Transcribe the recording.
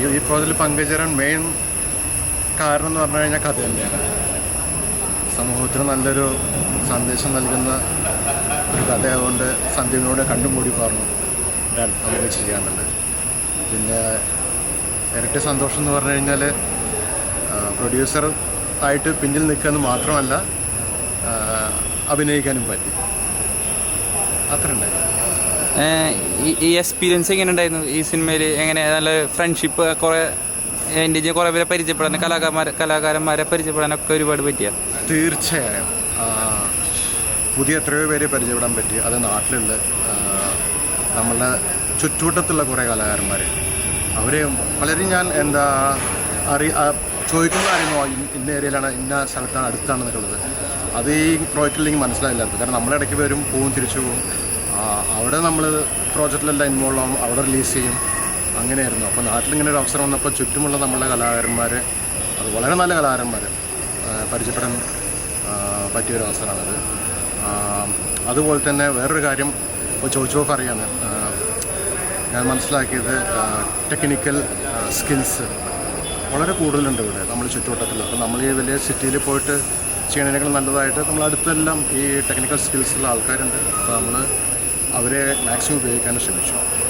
ഈ പ്രോജക്റ്റിൽ പങ്കുചേരാൻ മെയിൻ കാരണം എന്ന് പറഞ്ഞു കഴിഞ്ഞാൽ കഥ തന്നെയാണ്. സമൂഹത്തിന് നല്ലൊരു സന്ദേശം നൽകുന്ന ഒരു കഥയായതുകൊണ്ട് സന്ധ്യവിനോട് കണ്ടുമൂടി പറഞ്ഞു നമുക്ക് ചെയ്യാനുണ്ട് പിന്നെ ഇരട്ടി സന്തോഷം എന്ന് പറഞ്ഞു കഴിഞ്ഞാൽ പ്രൊഡ്യൂസർ ആയിട്ട് പിന്നിൽ നിൽക്കുന്നത് മാത്രമല്ല അഭിനയിക്കാനും പറ്റി. അത്ര ഉണ്ടായി ഈ- എക്സ്പീരിയൻസ് എങ്ങനെ ഉണ്ടായിരുന്നു? ഈ സിനിമയിൽ എങ്ങനെ നല്ല ഫ്രണ്ട്ഷിപ്പ് കുറേ എന്റെ കുറേ പേരെ പരിചയപ്പെടാൻ കലാകാരന്മാരെ കലാകാരന്മാരെ പരിചയപ്പെടാനൊക്കെ ഒരുപാട് പറ്റിയ? തീർച്ചയായും. പുതിയ എത്രയോ പേരെ പരിചയപ്പെടാൻ പറ്റി. അത് നാട്ടിലുള്ള നമ്മളുടെ ചുറ്റുവട്ടത്തുള്ള കുറേ കലാകാരന്മാർ അവരെ വളരെ ഞാൻ എന്താ അറി ചോദിക്കുന്ന കാര്യമോ ഇന്ന- ഏരിയയിലാണ് ഇന്ന സ്ഥലത്താണ് അടുത്താണെന്നൊക്കെ ഉള്ളത്. അത് ഈ പ്രോജക്റ്റില്ലെങ്കിൽ മനസ്സിലായില്ലായിരുന്നു. കാരണം നമ്മളിടയ്ക്ക് വരും പോവും തിരിച്ചു ആ, അവിടെ നമ്മൾ പ്രോജക്റ്റിലെല്ലാം ഇൻവോൾവ് ആവും. അവിടെ റിലീസ് ചെയ്യും. അങ്ങനെയായിരുന്നു. അപ്പോൾ നാട്ടിലിങ്ങനെ ഒരു അവസരം വന്നപ്പോൾ ചുറ്റുമുള്ള നമ്മളുടെ കലാകാരന്മാർ അത് വളരെ നല്ല കലാകാരന്മാർ പരിചയപ്പെടാൻ പറ്റിയൊരു അവസരമാണത്. അതുപോലെ തന്നെ വേറൊരു കാര്യം ഇപ്പോൾ ചോദിച്ചു പറയാണ്. ഞാൻ മനസ്സിലാക്കിയത് ടെക്നിക്കൽ സ്കിൽസ് വളരെ കൂടുതലുണ്ട് ഇവിടെ നമ്മൾ ചുറ്റുവട്ടത്തിൽ അപ്പോൾ നമ്മൾ ഈ വലിയ സിറ്റിയിൽ പോയിട്ട് ചെയ്യണതിനേക്കാൾ നല്ലതായിട്ട് നമ്മൾ അടുത്തെല്ലാം ഈ ടെക്നിക്കൽ സ്കിൽസുള്ള ആൾക്കാരുണ്ട്. അപ്പോൾ നമ്മൾ അവരെ മാക്സിമം ഉപയോഗിക്കാൻ ശ്രമിച്ചു.